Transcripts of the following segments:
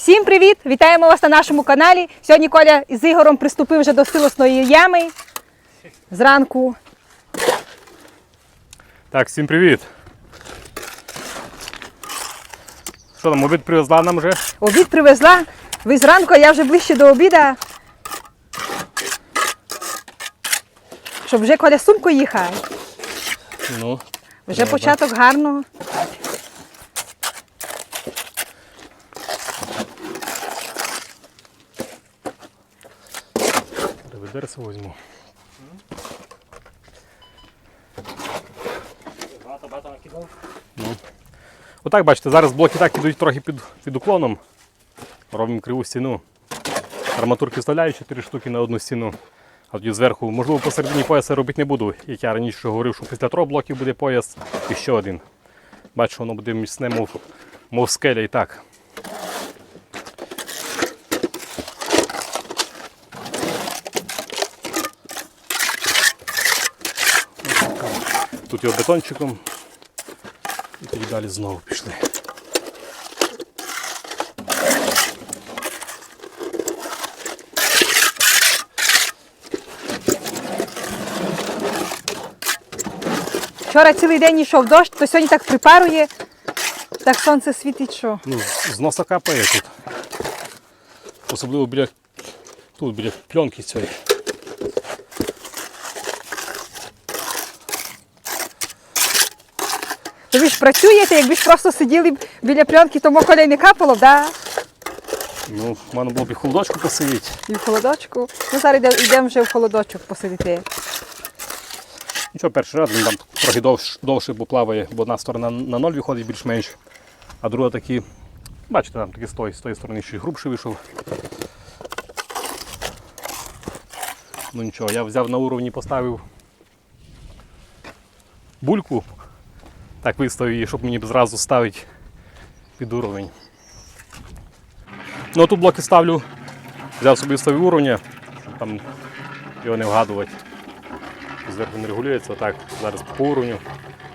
Всім привіт! Вітаємо вас на нашому каналі. Сьогодні Коля з Ігорем приступив вже до силосної ями. Зранку. Так, всім привіт. Що там, обід привезла нам вже? Обід привезла. Ви зранку, а я вже ближче до обіда. Щоб вже Коля сумку їхав. Ну. Вже Треба. початок гарного. Реведерся візьму. Ну. Отак, бачите, зараз блоки так ідуть трохи під, під уклоном. Робимо криву стіну. Арматурки вставляю 4 штуки на одну стіну. А тоді зверху, можливо, посередині пояса робити не буду. Як я раніше говорив, що після трьох блоків буде пояс і ще один. Бачу, воно буде міцне, мов, мов скеля і так. Його бетончиком. І тоді далі знову пішли. Вчора цілий день йшов дощ, то сьогодні так припарує. Так сонце світить, що. Ну, з носа капає тут. Особливо біля тут, біля пленки цієї. То ви ж працюєте, якби ж просто сиділи біля пленки, то Коля й не капало, да? Ну, можна було б і холодочку посидіти. І в холодочку. Ну зараз йдемо вже в холодочок посидіти. Нічого, перший раз він там трохи довш, довше бо плаває, бо одна сторона на ноль виходить більш-менш, а друга такі, бачите, там такі з тої, з тої сторони ще й грубший вийшов. Ну нічого, я взяв на уровні, поставив бульку, так виставив її, щоб мені зразу ставити під уровень. Ну а тут блоки ставлю, взяв собі ставив уровня, щоб там його не вгадувати зверху не регулюється, так, зараз по уровню.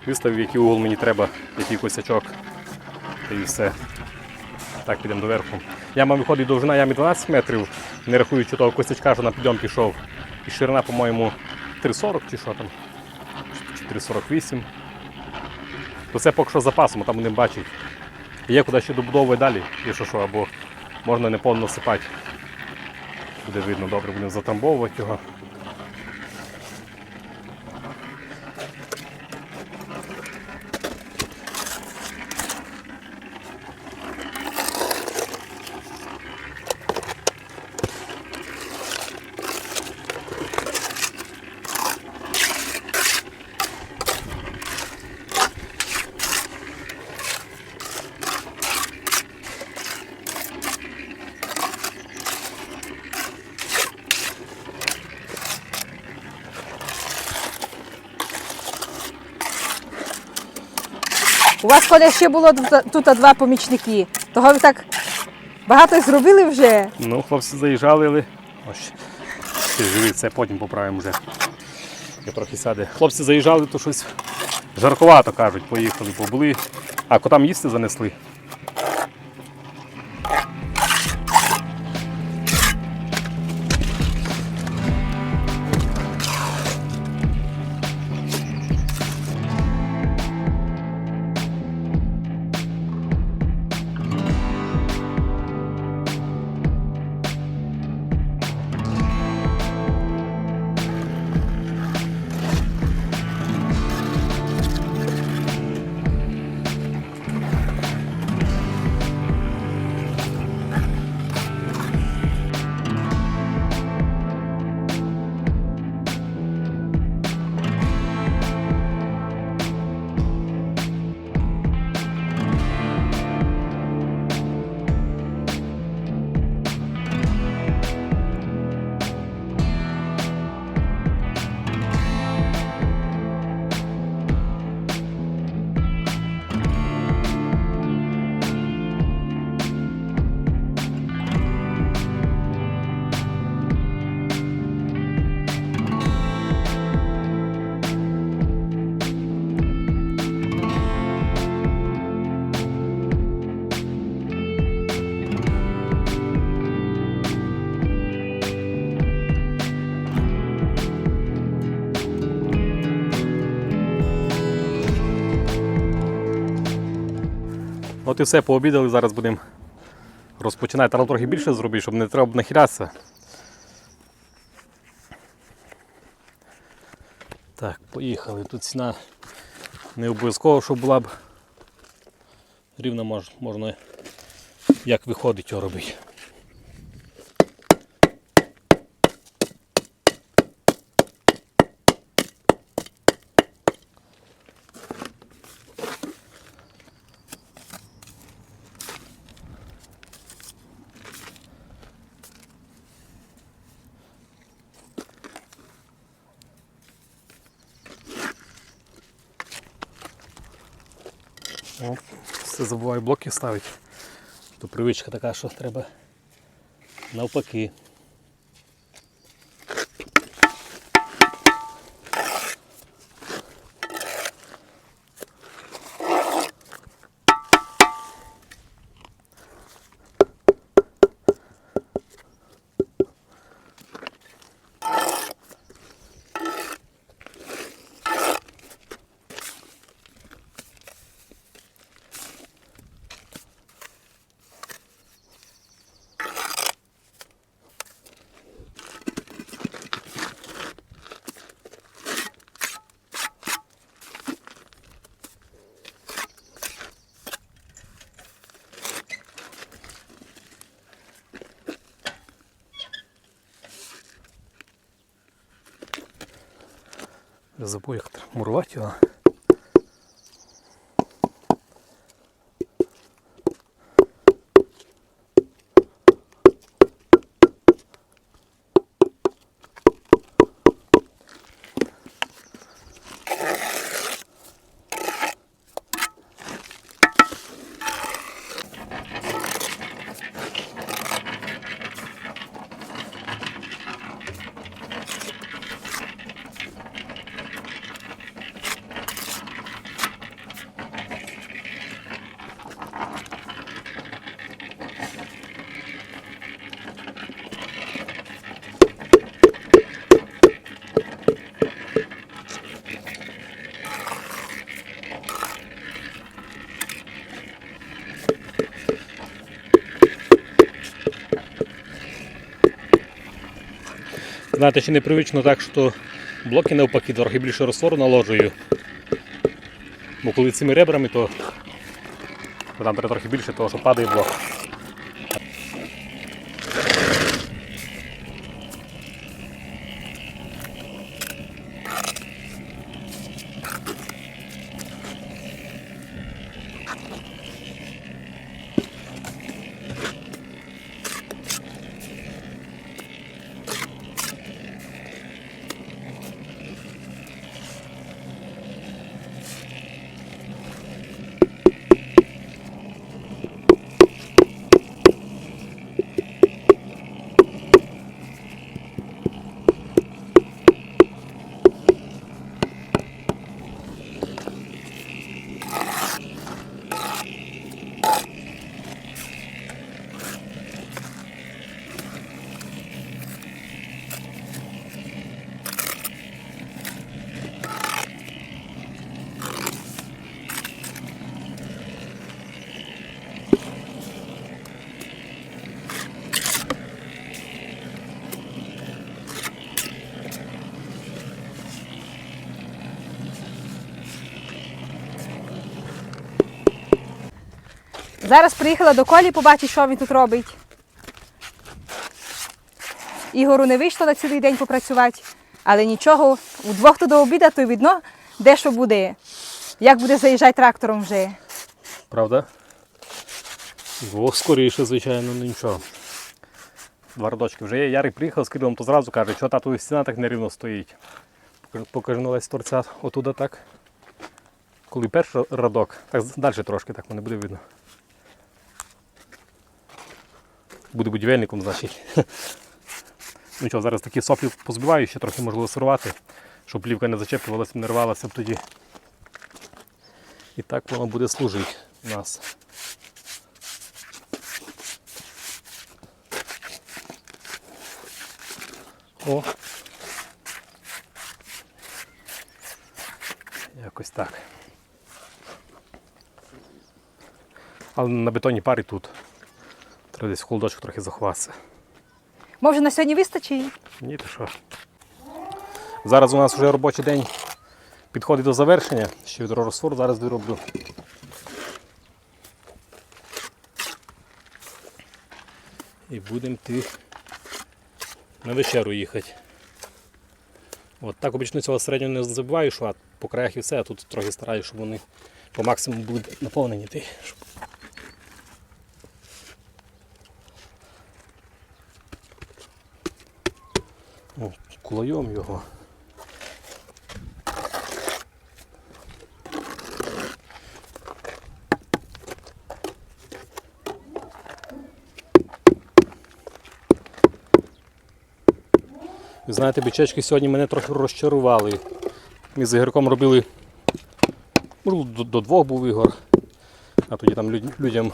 Виставив, який угол мені треба, який косячок. І все. Так, підемо доверху. Яма виходить довжина ями 12 метрів, не рахуючи того косячка, що на підйом пішов. І ширина, по-моєму, 3,40 чи що там. Чи 3,48. То це поки що запасом, там будемо бачить. Є куди ще добудовувати далі, якщо що, або можна неповно сипати. Буде видно, добре, будемо затрамбовувати його. Коля, ще було тут- два помічники. Того ви так багато зробили вже. Ну, хлопці заїжджали, ось живий, це потім поправимо вже. Я трохи сяде. Хлопці заїжджали, то щось жаркувато кажуть, поїхали, побули. А котам їсти занесли. От і все, пообідали, зараз будемо розпочинати. Треба трохи більше зробити, щоб не треба нахилятися. Так, поїхали. Тут ціна не обов'язково, щоб була б рівна, можна як виходить його робити. Все забуваю блоки ставити. То привичка така, що треба навпаки. Забув, як треба мурувати його. Знаєте, ще непривично так, що блоки навпаки трохи більше розсору наложую. Бо коли цими ребрами, то там треба трохи більше, того що падає блок. Зараз приїхала до Колі, побачить, що він тут робить. Ігору не вийшло на цілий день попрацювати, але нічого, удвох то до обіда, то й видно, де що буде. Як буде заїжджати трактором вже. Правда? Двох скоріше, звичайно, ну нічого. Два радочки вже є. Ярик приїхав з Кирилом, то зразу каже, що тату стіна так нерівно стоїть. Весь торця отуда так. Коли перший радок, так далі трошки, так не буде видно. Буде будівельником, значить. Ну що, зараз такі соплі позбиваю, ще трохи можливо сирувати, щоб плівка не зачеплювалася, не рвалася б тоді. І так воно буде служити у нас. О. Якось так. Але на бетонній парі тут. Треба десь в холодочку трохи заховатися. Може на сьогодні вистачить? Ні, ти що. Зараз у нас вже робочий день підходить до завершення. Ще відро розтвору зараз вироблю. І будемо йти на вечеру їхати. От так обично цього середнього не забиваю, що а по краях і все, а тут трохи стараюся, щоб вони по максимуму були наповнені. Ти, щоб О, кулайом його. Ви знаєте, бичечки сьогодні мене трохи розчарували. Ми з Ігорком робили. Можливо, до, до двох був ігор. А тоді там люд- людям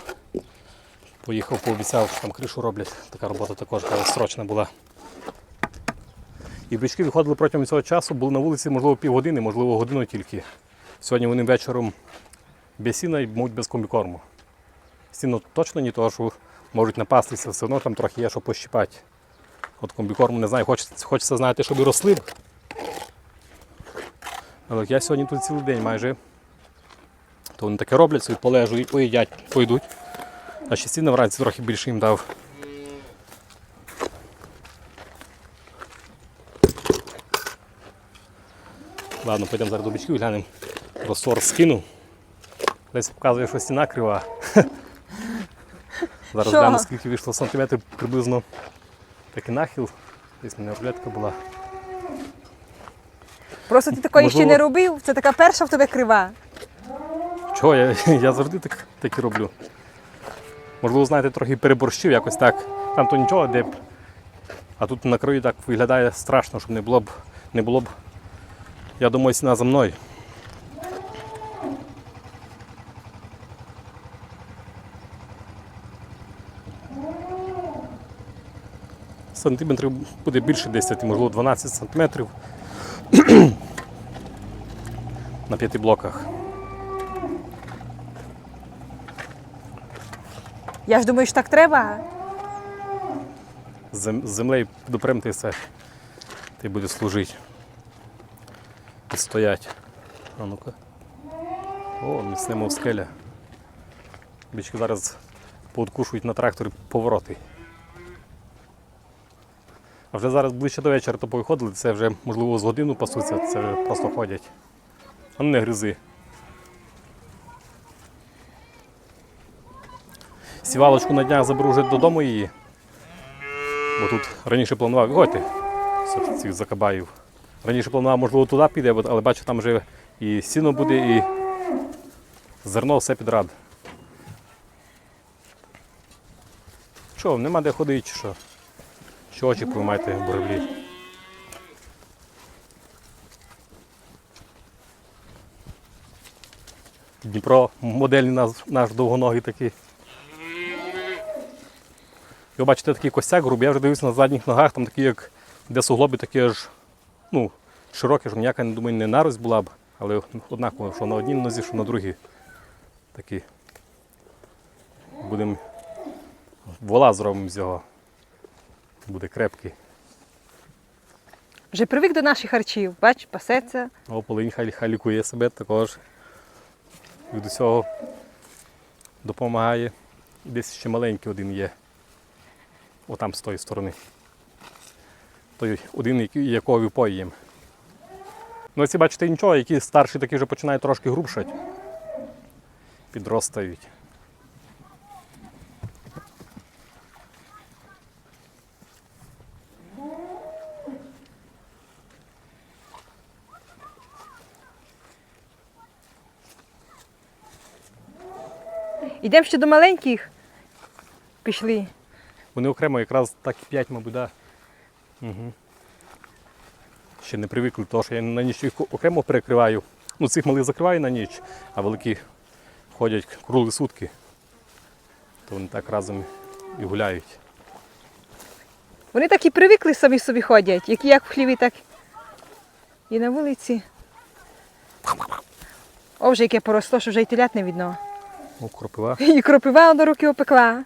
поїхав, пообіцяв, що там кришу роблять. Така робота також срочна була. І бички виходили протягом цього часу, були на вулиці, можливо, півгодини, можливо, годину тільки. Сьогодні вони вечором без сіна і мабуть без комбікорму. Сіно точно ні, того, що можуть напастися, все одно там трохи є, що пощипати. От комбікорму не знаю, хочеться, хочеться знаєте, щоб і росли. Але я сьогодні тут цілий день майже. То вони таке роблять, собі полежу і поїдять, пойдуть. А ще сіна вранці трохи більше їм дав. Ладно, підемо зараз до бичків глянемо. Розсор скину. Десь показує, що стіна крива. Зараз Що? гляну, скільки вийшло сантиметрів приблизно такий нахил. Десь мене рулетка була. Просто ти такої ще не робив. Це така перша в тебе крива. Чого? Я, я завжди так, так і роблю. Можливо, знаєте, трохи переборщив якось так. Там то нічого, де б. А тут на краю так виглядає страшно, щоб не було б. Не було б. Я думаю, ціна за мною. Сантиметрів буде більше 10, можливо 12 сантиметрів на п'яти блоках. Я ж думаю, що так треба. з землею допремти. Ти буде служити. Стоять. А ну-ка. О, міцне мов скеля. Бички зараз пооткушують на тракторі повороти. А вже зараз ближче до вечора то повиходили, це вже можливо з годину пасуться, це вже просто ходять. А не гризи. Сівалочку на днях заберу вже додому її. Бо тут раніше планував, виходьте цих закабаїв. Раніше планував, можливо, туди піде, але бачу, там вже і сіно буде, і зерно все підряд. Що, нема де ходити, чи що? Що очі приймаєте в? Дніпро модельний наш, наш довгоногий такий. Ви бачите такий костяк грубий, я вже дивився на задніх ногах, там такі, як де суглоби такі аж ну, широкі, що ніяка, не думаю, не нарость була б, але однаково, що на одній нозі, що на другій. Такі. Будемо вола зробимо з його. Буде крепкий. Вже привик до наших харчів. Бач, пасеться. О, полинь хай, хай лікує себе також. Від усього допомагає. І Десь ще маленький один є. Отам з тої сторони. Той один, якого випоїємо. Ну, ці бачите нічого, які старші такі вже починають трошки грубшати. Підростають. Ідемо ще до маленьких. Пішли. Вони окремо якраз так і п'ять, мабуть, да. Угу. Ще не привикли, тому що я на ніч їх окремо перекриваю. Ну, цих малих закриваю на ніч, а великі ходять круглі сутки. То вони так разом і гуляють. Вони так і привикли самі собі ходять, які як в хліві, так і на вулиці. О, вже яке поросло, що вже й телят не видно. О, кропива. І кропива до руки опекла.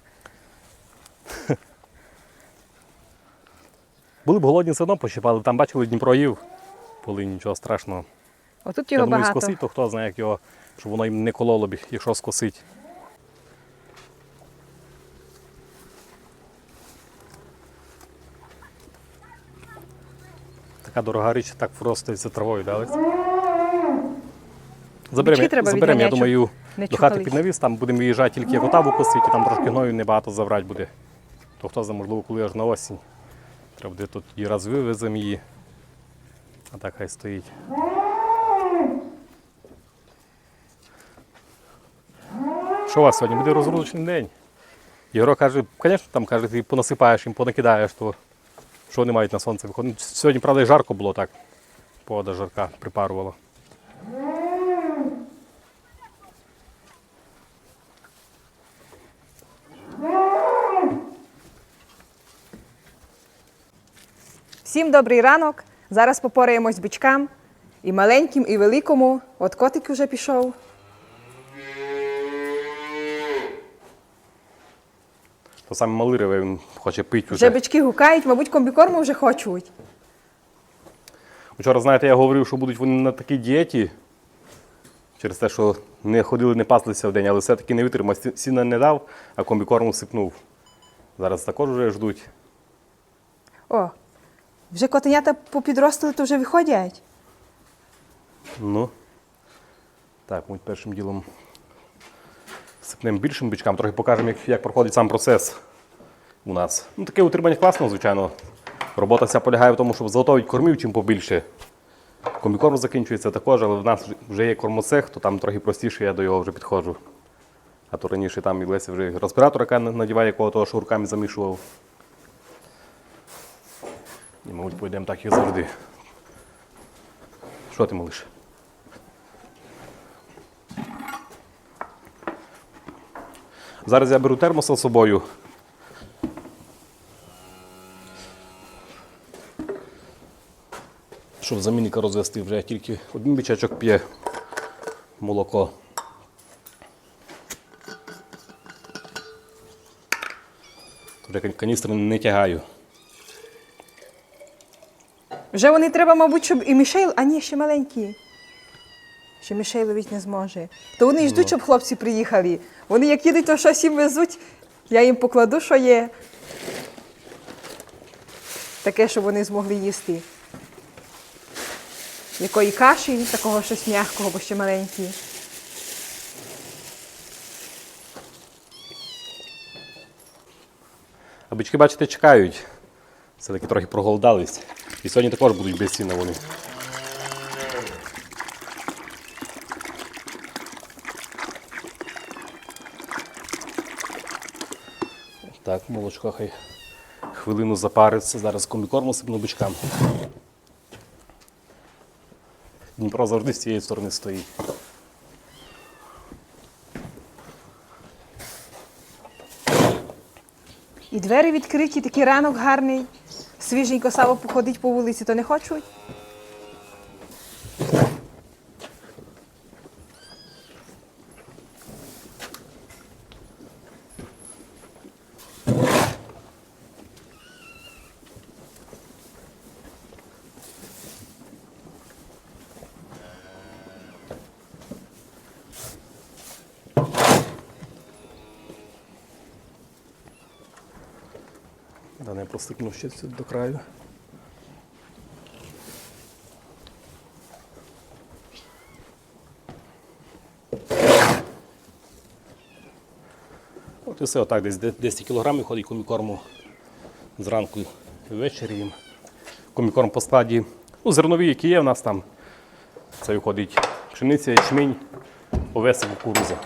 Були б голодні, все одно пощипали. Там бачили Дніпро їв. Були нічого страшного. Я його думаю, багато. скосить, то хто знає, як його, щоб воно їм не кололо б, якщо скосить. Така дорога річ, так проститься травою, да? Заберемо, треба заберемо я відганяти, думаю, не до хати чухались. під навіс, там будемо виїжджати тільки як отаву косити, там трошки гною небагато забрати буде. То хто знає, можливо, коли аж на осінь. Треба буде тут і раз вивеземо її. А так хай стоїть. Що у вас сьогодні? Буде розрудочний день. Єгоро каже, звісно, там каже, ти понасипаєш їм, понакидаєш, то що вони мають на сонце виходити. Сьогодні, правда, і жарко було так. Погода жарка припарувала. Всім добрий ранок. Зараз попораємось бичкам. І маленьким, і великому. От котик вже пішов. То саме малириве, він хоче пити Вже вже. бички гукають, мабуть, комбікорму вже хочуть. Вчора, знаєте, я говорив, що будуть вони на такій дієті. Через те, що не ходили, не паслися в день, але все-таки не витримав. Сіна не дав, а комбікорму сипнув. Зараз також вже ждуть. О, вже котенята попідростили, то вже виходять. Ну. Так, ми першим ділом сипнемо більшим бичкам, трохи покажемо, як, як проходить сам процес у нас. Ну, таке утримання класно, звичайно. Робота вся полягає в тому, щоб заготовити кормів чим побільше. Комбікорм закінчується також, але в нас вже є кормоцех, то там трохи простіше я до його вже підходжу. А то раніше там і Леся вже респіратор, яка надіває, якого того що руками замішував. І, мабуть, пойдемо так, як завжди. Що ти малиш? Зараз я беру термоса з собою. Щоб замінника розвести, вже тільки один бичачок п'є молоко. Вже кан- каністри не тягаю. Вже вони треба, мабуть, щоб і Мішейл, а ні, ще маленькі. Ще Мішейл ловить не зможе. То вони й ждуть, щоб хлопці приїхали. Вони як їдуть, то щось їм везуть, я їм покладу, що є. Таке, щоб вони змогли їсти. Якої каші, такого щось м'якого, бо ще маленькі. А бички, бачите, чекають. Все-таки трохи проголодались. І сьогодні також будуть без сіна вони. Так, молочко хай хвилину запариться. Зараз комбікорму сипну бичкам. Дніпро завжди з цієї сторони стоїть. І двері відкриті, такий ранок гарний. Свіженько сало походить по вулиці, то не хочуть. Не ще до краю. От і все, отак десь 10 кг ходить комікорму зранку ввечері їм. Комікорм по складі. Ну, зернові, які є в нас там. Це виходить пшениця, ячмінь, овес кукуруза.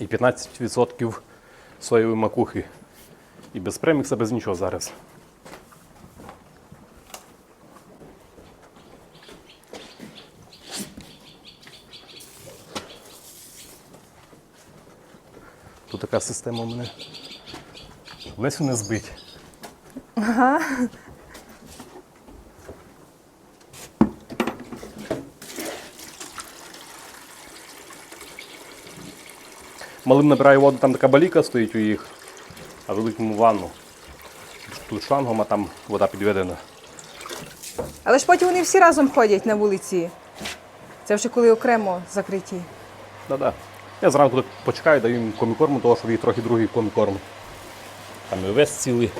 І 15% соєвої макухи. І без премікса, без нічого зараз. Тут така система у мене. Лесю не збить. Малим набираю воду, там така баліка стоїть у їх, а великому ванну. Тут шлангом, а там вода підведена. Але ж потім вони всі разом ходять на вулиці. Це вже коли окремо закриті. Да-да. Я зранку тут почекаю, даю їм комікорму, тому що їй трохи другий комікорм. Там і весь цілий.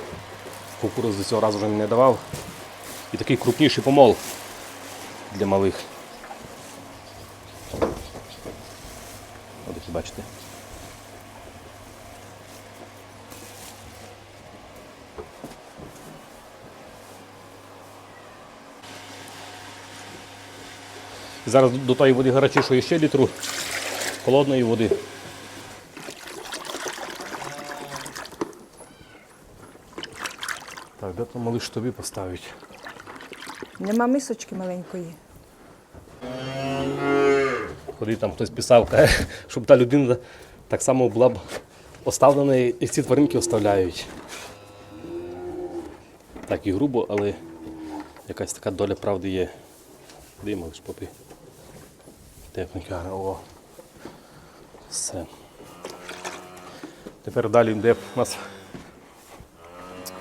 Кукурудзи цього разу вже не давав. І такий крупніший помол для малих. От як бачите. Зараз до тої води гарячішої ще літру холодної води. Так, де то малиш тобі поставить? Нема мисочки маленької. Коли там хтось писав, щоб та людина так само була б оставлена, як ці тваринки оставляють. Так і грубо, але якась така доля правди є. Малиш попи? Тепленька, о. Все. Тепер далі йде у нас.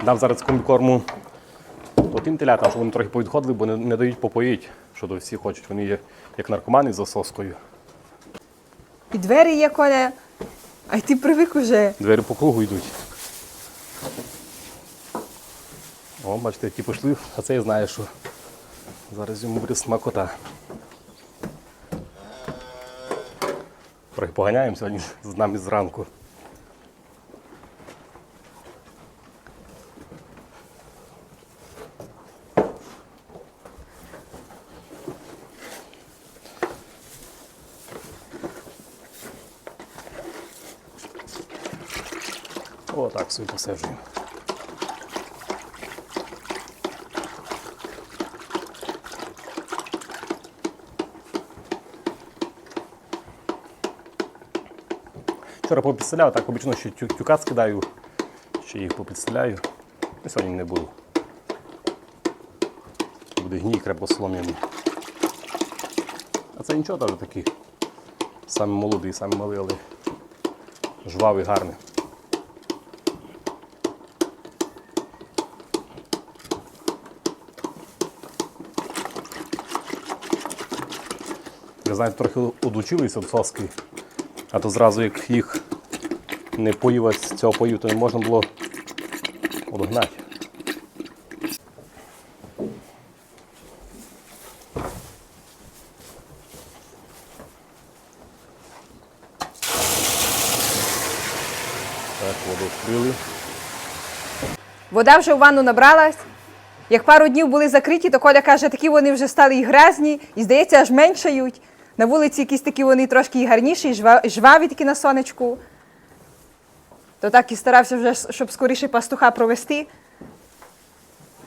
Дам зараз комбікорму тим телятам, щоб вони трохи повідходили, бо не, не дають попоїть, що то всі хочуть. Вони є як наркомани з засоскою. І двері є коля. А й ти привик уже. Двері по кругу йдуть. О, бачите, ті пішли, а це я знаю, що зараз йому буде смакота. Трохи сьогодні з нами зранку. О, так собі посаджуємо. Вчора попідставляв, так обично ще тю- тюкат скидаю, ще їх попідставляю. І сьогодні не буду. Буде гній крепко солом'яний. А це нічого теж такий. Саме молодий, саме малий, але жвавий, гарний. Я знаю, трохи одучилися від соски, а то зразу як їх не поїв з цього пою, то не можна було одогнати. Так, воду вкрили. Вода вже в ванну набралась. Як пару днів були закриті, то Коля каже, такі вони вже стали і грязні, і здається, аж меншають. На вулиці якісь такі вони трошки і гарніші, і жваві такі на сонечку. То так і старався вже, щоб скоріше пастуха провести.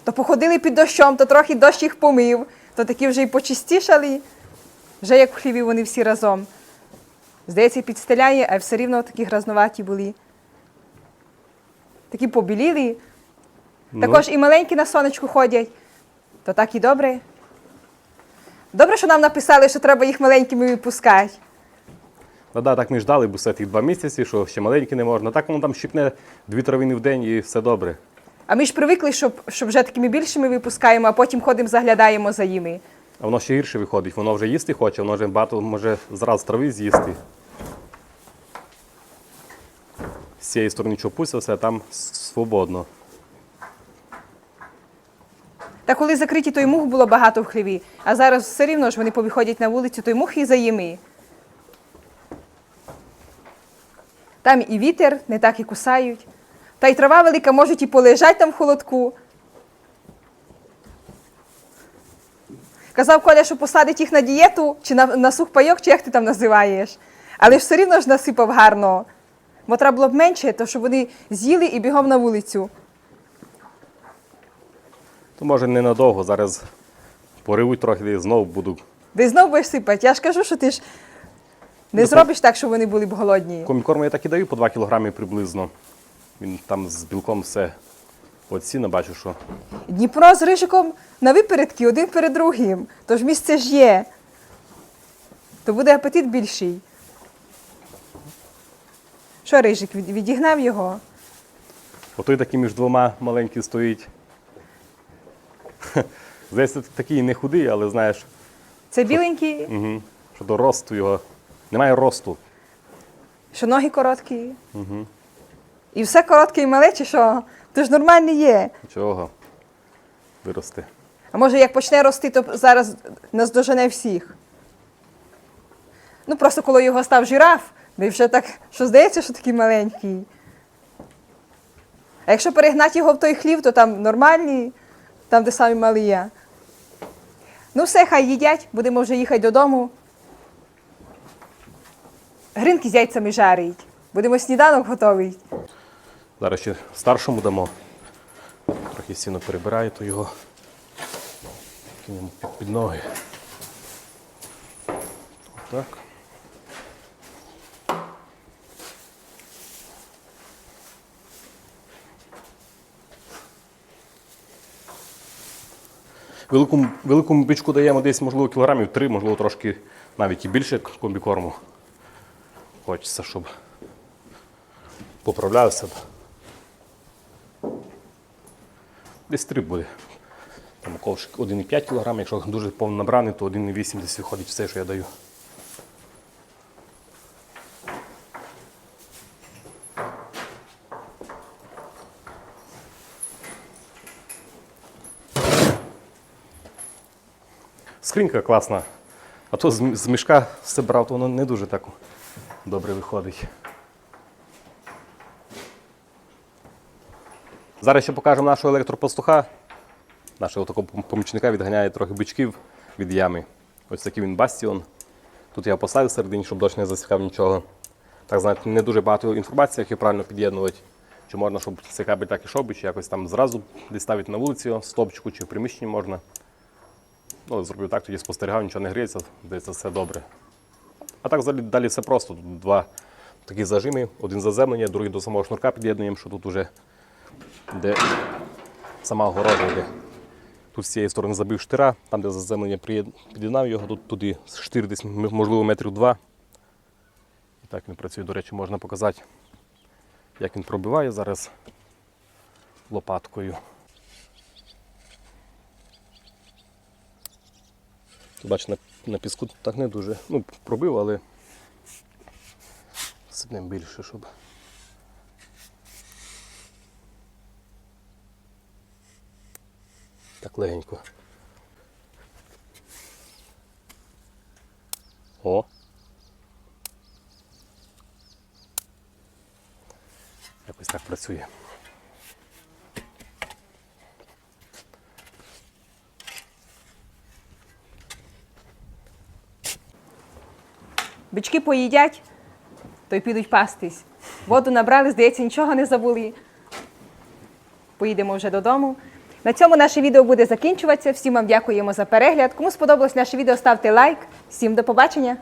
То походили під дощом, то трохи дощ їх помив, то такі вже і почистішали. Вже як в хліві вони всі разом. Здається, підстеляє, а все рівно такі грязнуваті були. Такі побілілі. Також і маленькі на сонечку ходять. То так і добре. Добре, що нам написали, що треба їх маленькими випускати. Ну да, так ми ждали, бо все тих два місяці, що ще маленькі не можна. Так воно там щипне дві травини в день і все добре. А ми ж привикли, щоб, щоб вже такими більшими випускаємо, а потім ходимо, заглядаємо за ними. А воно ще гірше виходить. Воно вже їсти хоче, воно вже багато може зразу трави з'їсти. З цієї сторони чопуся, все там свободно. Та коли закриті, то й мух було багато в хліві, а зараз все рівно ж вони повиходять на вулицю, то й мух і заїми. Там і вітер, не так і кусають. Та й трава велика, можуть і полежать там в холодку. Казав Коля, що посадить їх на дієту, чи на, на сухпайок, чи як ти там називаєш. Але ж все рівно ж насипав гарно. Бо треба було б менше, то щоб вони з'їли і бігом на вулицю. То може ненадовго, зараз поривуть трохи і знову буду. Де знов будеш сипати. Я ж кажу, що ти ж не Ну, зробиш так, щоб вони були б голодні. Комікорм я так і даю по 2 кг приблизно. Він там з білком все. От сіна бачу, що Дніпро з Рижиком на випередки один перед другим. Тож місце ж є. То буде апетит більший. Що рижик від- відігнав його? Отой такий між двома маленький стоїть. Здається, такий не худий, але знаєш, Це біленький, угу, що до росту його. Немає росту. що ноги короткі. І все коротке і мале, чи що? То ж нормально є. Чого? Вирости. А може, як почне рости, то зараз наздожене всіх. Ну, просто коли його став жираф, да вже так, що здається, що такий маленький. А якщо перегнати його в той хлів, то там нормальні, там, де самі малі є. Ну, все, хай їдять, будемо вже їхати додому. Гринки з яйцями жарить. Будемо сніданок готовий. Зараз ще старшому дамо. Трохи сіно перебирає, то його кинемо під, ноги. Так. Великому, великому бичку даємо десь, можливо, кілограмів 3, можливо, трошки навіть і більше комбікорму. Хочеться, щоб поправлявся. Десь три буде. Там ковшик 1,5 кг, якщо дуже повно набраний, то 1,8 десь виходить все, що я даю. Скринька класна. А то з, мішка все брав, то воно не дуже так добре виходить. Зараз ще покажемо нашого електропастуха. Нашого такого помічника відганяє трохи бичків від ями. Ось такий він бастіон. Тут я поставив всередині, щоб дощ не засікав нічого. Так, знаєте, не дуже багато інформації, як його правильно під'єднувати. Чи можна, щоб цей кабель так ішов, чи якось там зразу десь ставити на вулиці, його, стовпчику, чи в приміщенні можна. Ну, зробив так, тоді спостерігав, нічого не гріється, здається, все добре. А так далі все просто. Тут два такі зажими, один заземлення, другий до самого шнурка під'єднуємо, що тут уже де сама огорожа йде. Тут з цієї сторони забив штира, там, де заземлення під'єднав його, тут туди штир десь, можливо, метрів два. І так він працює, до речі, можна показати, як він пробиває зараз лопаткою. Бач, на, на піску так не дуже. Ну, пробив, але сипнем більше, щоб. Так легенько. О. Якось так працює. Бички поїдять, то й підуть пастись. Воду набрали, здається, нічого не забули. Поїдемо вже додому. На цьому наше відео буде закінчуватися. Всім вам дякуємо за перегляд. Кому сподобалось наше відео, ставте лайк. Всім до побачення!